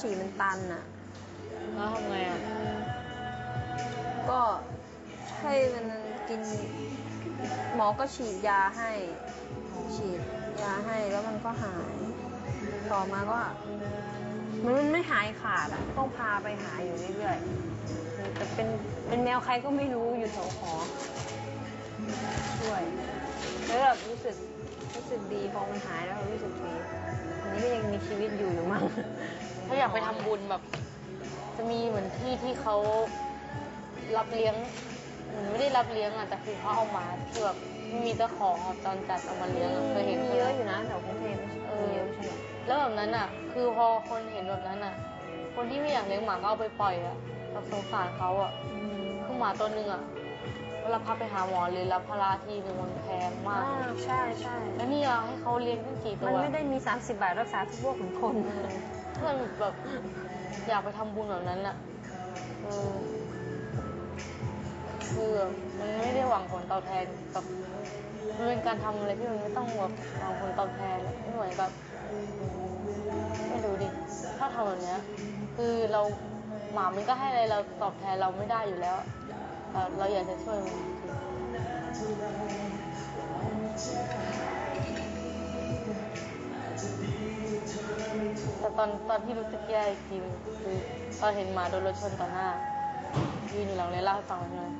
ฉี่มันตันอะ แล้วทำไงอะ ก็ให้มันกิน หมอก็ฉีดยาให้ ฉีดยาให้แล้วมันก็หาย ต่อมาก็มันไม่หายขาดอะ ต้องพาไปหาอยู่เรื่อยๆแต่เป็นเป็นแมวใครก็ไม่รู้อยู่แถวหอช่วย แล้วแบบรู้สึกรู้สึกดีพอมันหายแล้วรู้สึกดีอันนี้ก็ยังมีชีวิตอยู่อยู่มั้ง ถ้าอยากไปทำบุญแบบ จะมีเหมือนที่ที่เขารับเลี้ยงเหมือนไม่ได้รับเลี้ยงอะแต่คือเขาเอามาที่แบบมีเจ้าของอะตอนจัดเอามาเลี้ยงอะเคยเห็นมีขาเยไหมอะอยู่นะแถวกรุงเทพไม่ใช่เอมีอเยอะใช่ไหมแล้วแบบนั้นอะ คือพอคนเห็นแบบนั้นอะ คนที่ไม่อยากเลี้ยงหมาก็เอาไปปล่อยอะแบบสงสารเขาอะ คือหมาตัวหนึ่งอะเวลาพาไปหาหมอหรือรับพาราทีหนึ่งมันแพงมาอ่ากใช่ใช่แล้วนี่เราให้เขาเลี้ยงตั้งกี่ตัมันวไม่ได้มี 30 บาทรักษาทุกโรคของคน เออ เพื่อนแบบอยากไปทำบุญแบบนั้นอะเออคือมันไม่ได้หวังผลตอบแทนกับมันเป็นการทำอะไรที่มันไม่ต้องแบบหวังผลตอบแทนไม่เหมือนแบบไม่รู้ดิถ้าทำแบบเนี้ยคือเราหมามันก็ให้อะไรเราตอบแทนเราไม่ได้อยู่แล้ว เราอยากจะช่วยมัน ตอนตอนที่รู้สึกแย่จริงคือตอนเห็นหมาโดนรถชนต่อหน้ายืนอยู่หลังเลยเล่าให้ฟังหน่อย